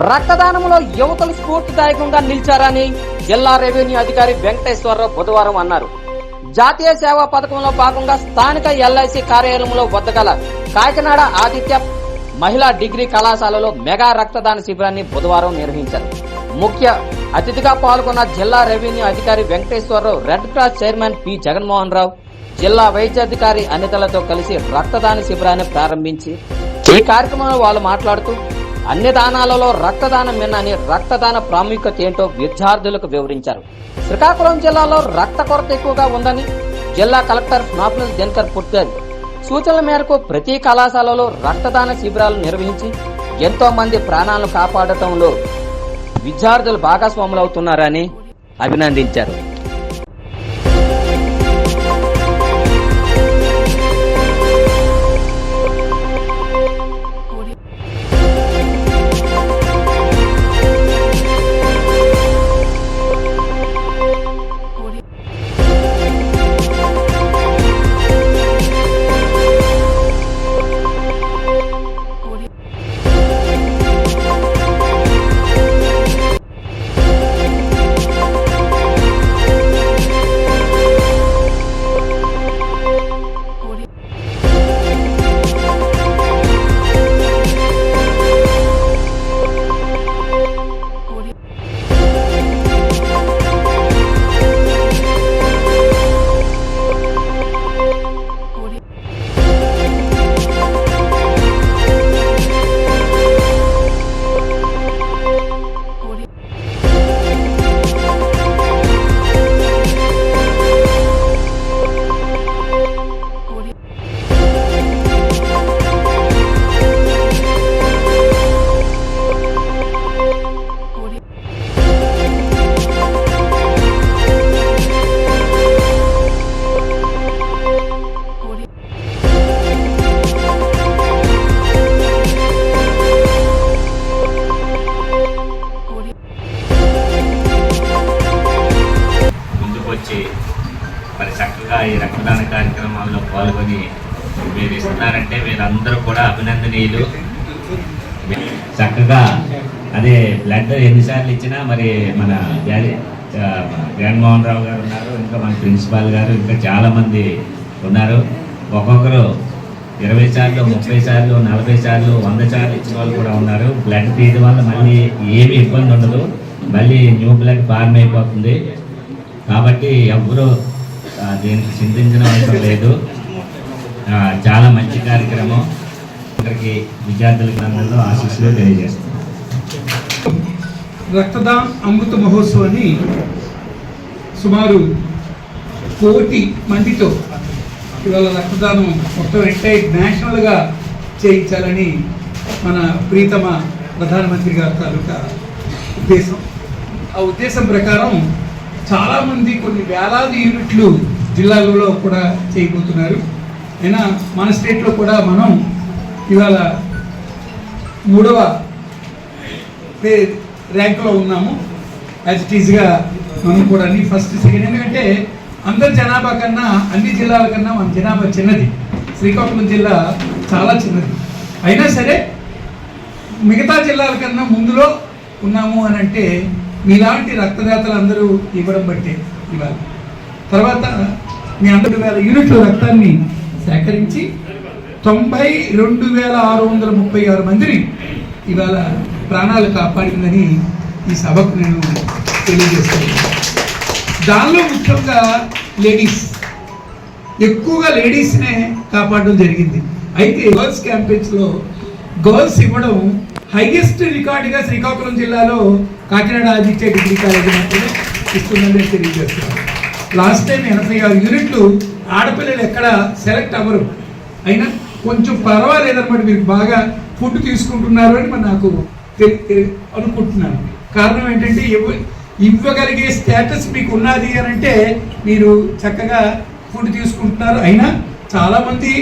రక్తదానంలో యువతలు స్ఫూర్తిదాయకంగా నిలిచారని జిల్లా రెవెన్యూ అధికారి వెంకటేశ్వరరావు బుధవారం అన్నారు. జాతీయ సేవా పథకంలో భాగంగా స్థానిక ఎల్ఐసి కార్యాలయంలో వద్దగల కాకినాడ ఆదిత్య మహిళా డిగ్రీ కళాశాలలో మెగా రక్తదాన శిబిరాన్ని బుధవారం నిర్వహించారు. ముఖ్య అతిథిగా పాల్గొన్న జిల్లా రెవెన్యూ అధికారి Venkateswararao Red Cross chairman P. Jaganmohan Rao జిల్లా వైద్యాధికారి అనితలతో కలిసి రక్తదాన శిబిరాన్ని ప్రారంభించి ఈ కార్యక్రమంలో వాళ్ళు మాట్లాడుతూ అన్ని దానాలలో రక్తదానం మిన్నని రక్తదాన ప్రాముఖ్యత ఏంటో విద్యార్థులకు వివరించారు. శ్రీకాకుళం జిల్లాలో రక్త కొరత ఎక్కువగా ఉందని జిల్లా కలెక్టర్ నాపుల దినకర్ పుట్టారు. సూచనల మేరకు ప్రతి కళాశాలలో రక్తదాన శిబిరాలు నిర్వహించి ఎంతో మంది ప్రాణాలను కాపాడటంలో విద్యార్థులు భాగస్వాములవుతున్నారని అభినందించారు. కార్యక్రమాల్లో పాల్గొని మీరు ఇస్తున్నారంటే మీరందరూ కూడా అభినందనీయులు. చక్కగా అదే బ్లడ్ ఎన్నిసార్లు ఇచ్చినా మరి మన జగన్మోహన్ రావు గారు ఉన్నారు ఇంకా మన ప్రిన్సిపాల్ గారు ఇంకా చాలామంది ఉన్నారు. ఒక్కొక్కరు ఇరవై సార్లు ముప్పై సార్లు నలభై సార్లు వంద సార్లు ఇచ్చిన వాళ్ళు కూడా ఉన్నారు. బ్లడ్ తీయడం వల్ల మళ్ళీ ఏమి ఇబ్బంది ఉండదు. మళ్ళీ న్యూ బ్లడ్ ఫార్మ్ అయిపోతుంది. కాబట్టి ఎవ్వరూ దేనికి చింతించిన అవసరం లేదు. చాలా మంచి కార్యక్రమం. అందరికి విద్యార్థులకి అందరిలో ఆశీస్సులు తెలియజేస్తాం రక్తదాన్ అమృత మహోత్సవాన్ని సుమారు కోటి మందితో ఇవాళ రక్తదానం మొత్తం ఎంటైర్ నేషనల్గా చేయించాలని మన ప్రీతమ ప్రధానమంత్రి గారి తాలూకా ఉద్దేశం. ఆ ఉద్దేశం ప్రకారం చాలామంది కొన్ని వేలాది యూనిట్లు జిల్లాలలో కూడా చేయబోతున్నారు. అయినా మన స్టేట్లో కూడా మనం ఇవాళ మూడవ పే ర్యాంకులో ఉన్నాము. యాజ్ ఇట్ ఈజ్గా మనం కూడా అన్ని ఫస్ట్ సెకండ్ ఎందుకంటే అందరి జనాభా కన్నా అన్ని జిల్లాల కన్నా మన జనాభా చిన్నది. శ్రీకాకుళం జిల్లా చాలా చిన్నది. అయినా సరే మిగతా జిల్లాల కన్నా ముందులో ఉన్నాము అని అంటే మీలాంటి రక్తదాతలు అందరూ ఇవ్వడం బట్టే ఇవాళ తర్వాత మీ అందరి వేల యూనిట్ల రక్తాన్ని సేకరించి తొంభై రెండు వేల ఆరు వందల ముప్పై ఆరు మందిని ఇవాళ ప్రాణాలు కాపాడిందని ఈ సభకు నేను తెలియజేస్తాను దానిలో ముఖ్యంగా లేడీస్. ఎక్కువగా లేడీస్నే కాపాడడం జరిగింది. అయితే గర్ల్స్ క్యాంపెయిన్స్లో గర్ల్స్ ఇవ్వడం హైయెస్ట్ రికార్డుగా శ్రీకాకుళం జిల్లాలో కాకినాడ ఆదిత్య డిగ్రీ కాలేజీ మాత్రమే ఇస్తుందని నేను తెలియజేస్తున్నాను. లాస్ట్ టైం ఎనభై ఆరు యూనిట్లు ఆడపిల్లలు ఎక్కడ సెలెక్ట్ అవ్వరు. అయినా కొంచెం పర్వాలేదన్నమాట మీరు బాగా ఫుడ్ తీసుకుంటున్నారు అని మరి నాకు అనుకుంటున్నాను. కారణం ఏంటంటే ఇవ్వ ఇవ్వగలిగే స్టేటస్ మీకు ఉన్నది అని అంటే మీరు చక్కగా ఫుడ్ తీసుకుంటున్నారు. అయినా చాలామంది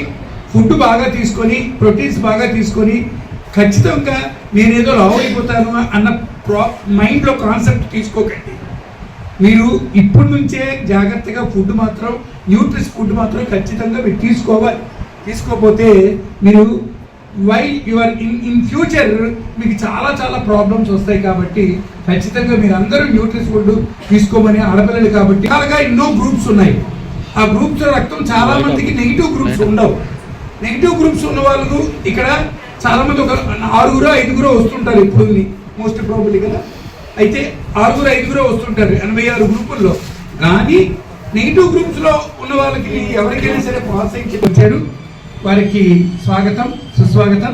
ఫుడ్ బాగా తీసుకొని ప్రోటీన్స్ బాగా తీసుకొని ఖచ్చితంగా నేనేదో లావు అయిపోతాను అన్న ప్రా మైండ్లో కాన్సెప్ట్ తీసుకోకండి. మీరు ఇప్పటి నుంచే జాగ్రత్తగా ఫుడ్ మాత్రం న్యూట్రిస్ ఫుడ్ మాత్రం ఖచ్చితంగా మీరు తీసుకోవాలి. తీసుకోకపోతే మీరు why your in in future మీకు చాలా చాలా ప్రాబ్లమ్స్ వస్తాయి కాబట్టి ఖచ్చితంగా మీరు అందరూ న్యూట్రిస్ ఫుడ్ తీసుకోమని ఆడపిల్లలు కాబట్టి అలాగా ఎన్నో గ్రూప్స్ ఉన్నాయి. ఆ గ్రూప్స్ రక్తం చాలా మందికి నెగిటివ్ గ్రూప్స్ ఉండవు. నెగిటివ్ గ్రూప్స్ ఉన్న వాళ్ళు ఇక్కడ చాలా మంది ఒక ఆరుగురు ఐదుగురు వస్తుంటారు ఇప్పుడు మోస్ట్ ప్రాబుల్ కదా. అయితే ఆరుగురు ఐదుగురు వస్తుంటారు ఎనభై ఆరు గ్రూపుల్లో. కానీ నెగిటివ్ గ్రూప్స్లో ఉన్న వాళ్ళకి ఎవరికైనా సరే ప్రోత్సహించి వచ్చారు వారికి స్వాగతం సుస్వాగతం.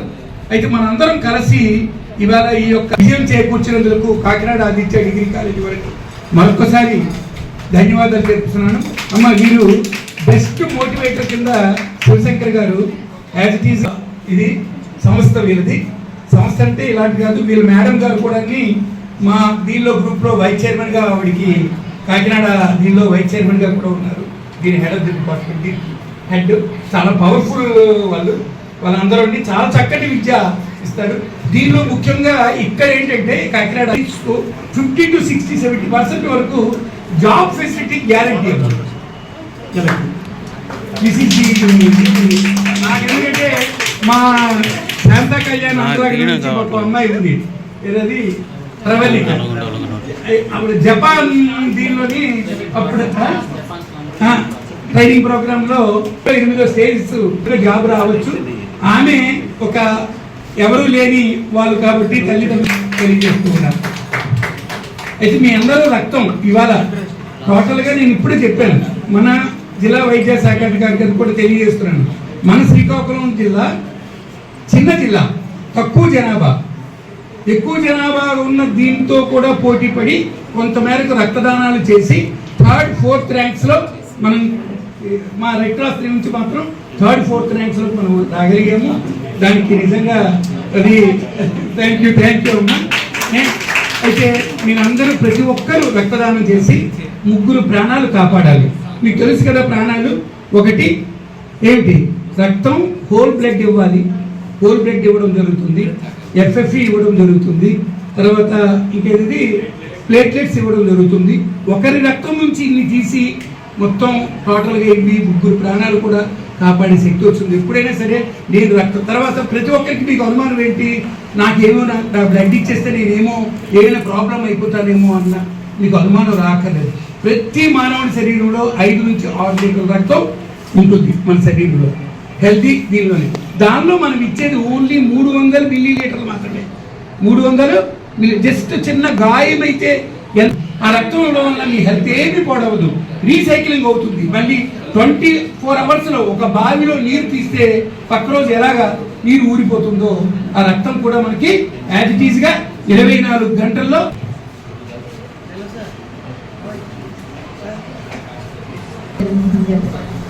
అయితే మనందరం కలిసి ఇవాళ ఈ యొక్క విజయం చేకూర్చినందుకు కాకినాడ ఆదిత్య డిగ్రీ కాలేజీ వరకు మరొకసారి ధన్యవాదాలు తెలుపుతున్నాను. అమ్మ వీరు బెస్ట్ మోటివేటర్ కింద శివశంకర్ గారు యాజ్ ఇట్ ఈజ్ ఇది సంస్థ వీరిది. సంస్థ అంటే ఇలాంటి కాదు. వీళ్ళ మేడం గారు కూడా మా దీనిలో గ్రూప్లో వైస్ చైర్మన్గా కాకినాడ దీనిలో వైస్ చైర్మన్గా కూడా ఉన్నారు. దీని head of the department head చాలా పవర్ఫుల్ వాళ్ళు. వాళ్ళందరూ చాలా చక్కటి విద్య ఇస్తారు. దీనిలో ముఖ్యంగా ఇక్కడ ఏంటంటే Kakinada fifty to sixty seventy percent వరకు జాబ్ ఫెసిలిటీ గ్యారంటీ నాకు ఎందుకంటే మా శాంత కళ్యాణ్ అనురాగ్ ఒక అమ్మాయి ఉంది. ఏదది? ప్రవళిక అప్పుడు జపాన్ దీనిలోని అప్పుడు ట్రైనింగ్ ప్రోగ్రామ్లో ఎనిమిదో స్టేజ్ జాబ్ రావచ్చు. ఆమె ఒక ఎవరు లేని వాళ్ళు కాబట్టి తల్లిదండ్రులు తెలియజేస్తూ ఉన్నారు. అయితే మీ అందరూ రక్తం ఇవాళ టోటల్గా నేను ఇప్పుడే చెప్పాను. మన జిల్లా వైద్య శాఖ అధికారి కూడా తెలియజేస్తున్నాను. మన శ్రీకాకుళం జిల్లా చిన్న జిల్లా తక్కువ జనాభా. ఎక్కువ జనాభా ఉన్న దీంతో కూడా పోటీ పడి కొంతమేరకు రక్తదానాలు చేసి థర్డ్ ఫోర్త్ ర్యాంక్స్లో మనం మా రెడ్ క్రాస్ నుంచి మాత్రం థర్డ్ ఫోర్త్ ర్యాంక్స్లో మనం రాగలిగాము. దానికి నిజంగా అది థ్యాంక్ యూ థ్యాంక్ యూ అమ్మా. అయితే మీరందరూ ప్రతి ఒక్కరూ రక్తదానం చేసి ముగ్గురు ప్రాణాలు కాపాడాలి. మీకు తెలుసు కదా ప్రాణాలు. ఒకటి ఏమిటి రక్తం హోల్ బ్లడ్ ఇవ్వాలి. హోల్ బ్లడ్ ఇవ్వడం జరుగుతుంది ఎఫ్ఎఫ్ఈ ఇవ్వడం జరుగుతుంది తర్వాత ఇంకేది ప్లేట్లెట్స్ ఇవ్వడం జరుగుతుంది. ఒకరి రక్తం నుంచి ఇన్ని తీసి మొత్తం టోటల్గా ఇవి ముగ్గురు ప్రాణాలు కూడా కాపాడే శక్తి వచ్చింది. ఎప్పుడైనా సరే నేను రక్తం తర్వాత ప్రతి ఒక్కరికి మీకు అనుమానం ఏంటి? నాకేమో నా బ్లడ్ ఇచ్చేస్తే నేనేమో ఏదైనా ప్రాబ్లం అయిపోతానేమో అన్న మీకు అనుమానం రాకలేదు ప్రతి మానవుడి శరీరంలో ఐదు నుంచి ఆరు లీటర్ల రక్తం ఉంటుంది మన శరీరంలో. హెల్తీ దీనిలోనే. దానిలో మనం ఇచ్చేది ఓన్లీ మూడు వందల మిల్లీ లీటర్లు మాత్రమే. మూడు వందలు జస్ట్ చిన్న గాయం అయితే ఆ రక్తం ఇవ్వడం వల్ల మీ హెల్త్ ఏమీ పాడవదు. రీసైక్లింగ్ అవుతుంది. మళ్ళీ ట్వంటీ ఫోర్ అవర్స్లో ఒక బావిలో నీరు తీస్తే పక్క రోజు ఎలాగా నీరు ఊరిపోతుందో ఆ రక్తం కూడా మనకి యాజ్గా ఇరవై నాలుగు గంటల్లో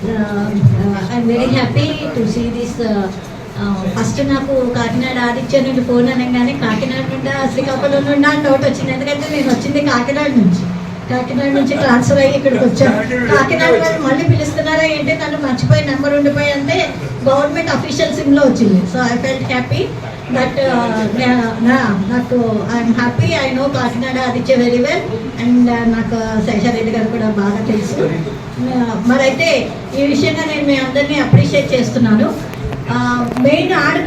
I'm very happy to see this first నాకు కాకినాడ ఆదిత్య నుండి ఫోన్ అనగానే కాకినాడ నుండి శ్రీకాకుళం నుండి అని డౌట్ వచ్చింది. ఎందుకంటే నేను వచ్చింది కాకినాడ నుంచి. కాకినాడ నుంచి ట్రాన్స్ఫర్ అయ్యి ఇక్కడికి వచ్చాను. కాకినాడ వాళ్ళు మళ్ళీ పిలుస్తున్నారా ఏంటి? నన్ను మర్చిపోయి నెంబర్ ఉండిపోయి అంటే గవర్నమెంట్ అఫీషియల్ సిమ్లో వచ్చింది. So I felt happy but uh, నాకు I'm happy I know Kakinada Aditya very well and నాకు శేషారెడ్డి గారు కూడా బాగా తెలుసు. Uh, మరైతే ఈ విషయంగా నేను మీ అందరినీ అప్రిషియేట్ చేస్తున్నాను. Uh, మెయిన్ ఆడపిల్ల